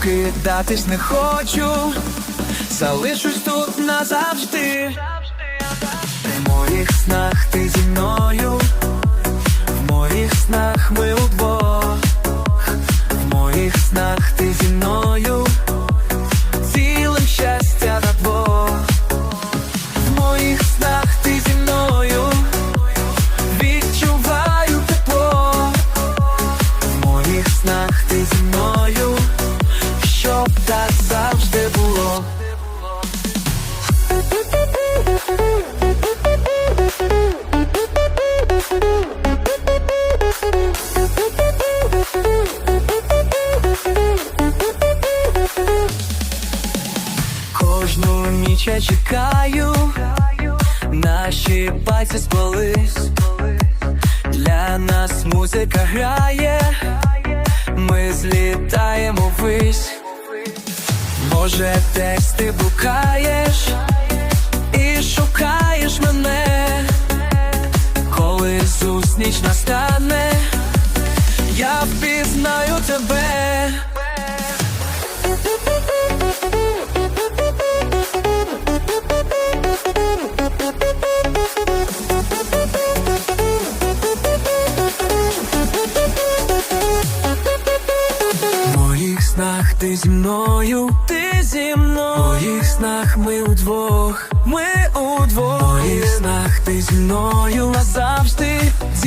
прокидатись не хочу, залишусь тут назавжди. В моїх снах ти зі мною, в моїх снах ми удвох, в моїх снах ти зі щоб так завжди було. Кожну ніч я чекаю, наші пальці сплелись. Для нас музика грає, ми злітаємо ввись Може, десь ти блукаєш і шукаєш мене, коли зустріч настане, я впізнаю тебе.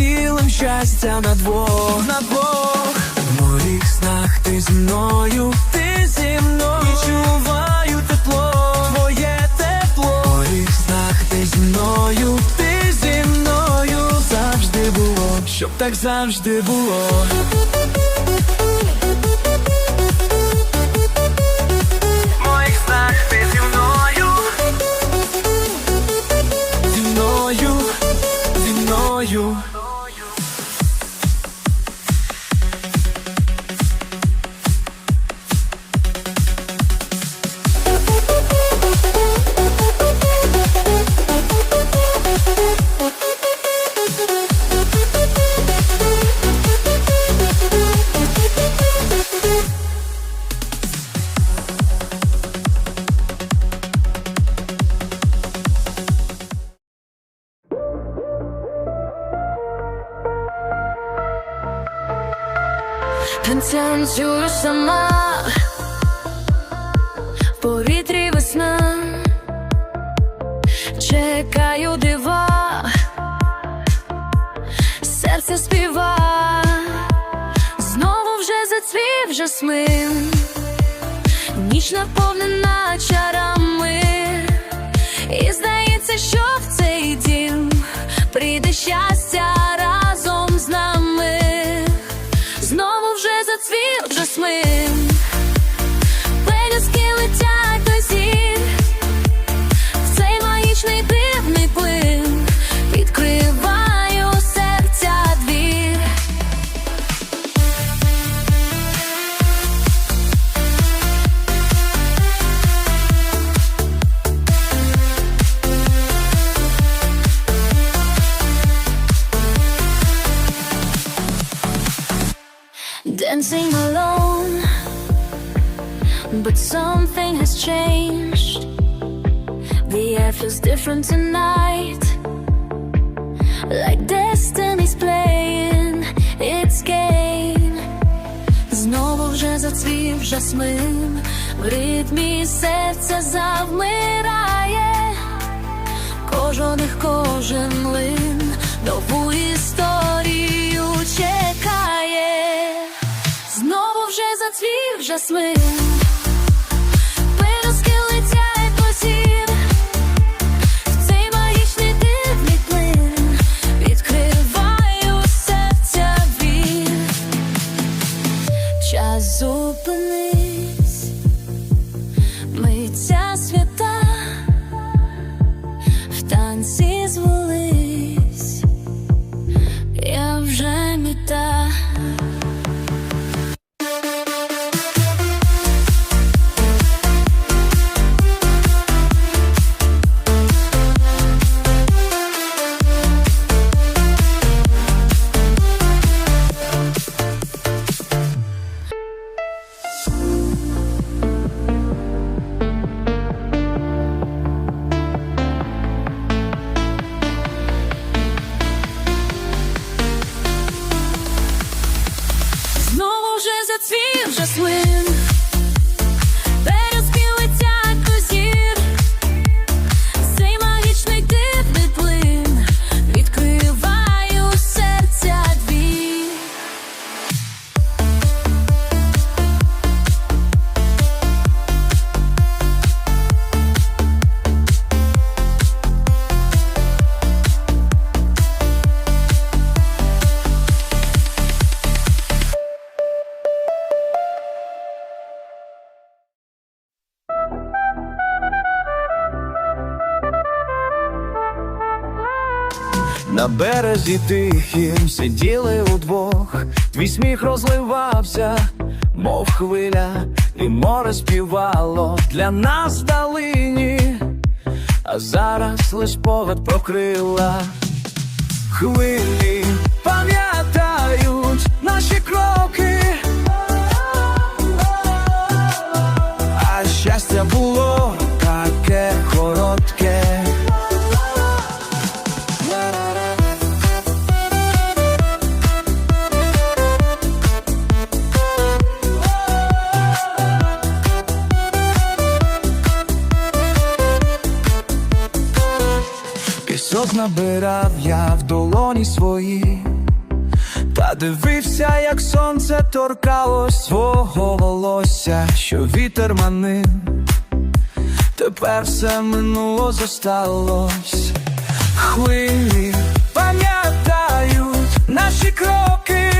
Ділим щастя на двох, на двох, В моїх снах ти зі мною, ти зі мною, відчуваю тепло, твоє тепло, В моїх снах ти зі мною, ти зі мною. Завжди було, щоб так завжди було. В моїх снах ти зі мною Танцюю сама. В повітрі весна, чекаю дива, серце співа, знову вже зацвів жасмин, ніч наповнена чарами, Dancing alone But something has changed The air feels different tonight Like destiny's playing its game Знову вже зацвів жасмин В ритмі серце завмирає Кожаних кожен лин Нову історію зацвів жасмин березі тихім сиділи удвох, твій сміх розливався, мов хвиля, і море співало для нас далині, а зараз лиш погад прокрила. Хвилі пам'ятають наші кроки, Пісок набирав я в долоні свої, та дивився, як сонце торкалось свого волосся, що вітер манив, тепер все минуло зосталось. Хвилі пам'ятають наші кроки,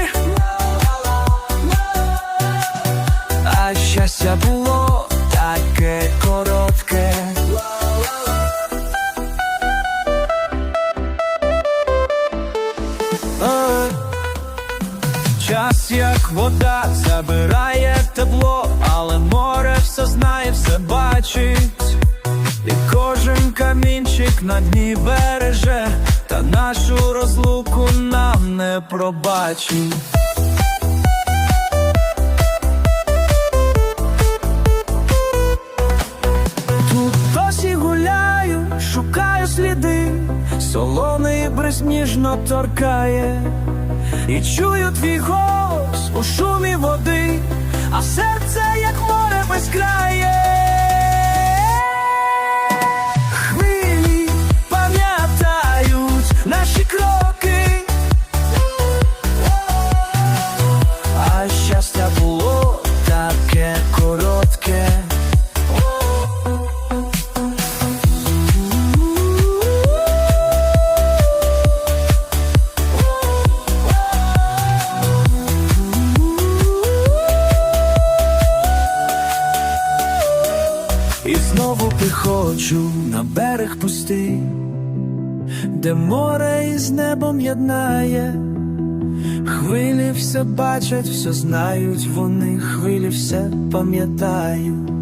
а щастя було таке коротке. Як вода забирає тепло, але море все знає, все бачить, і кожен камінчик на дні береже, та нашу розлуку нам не пробачить. Тут досі гуляю, шукаю сліди, солоний бризніжно торкає, і чую твій голос у шумі води, а серце, як море безкрає. Пам'ятають наші кроки, а щастя знову приходжу на берег пустий, де море із небом єднає, хвилі все бачать, все знають, вони хвилі все пам'ятають.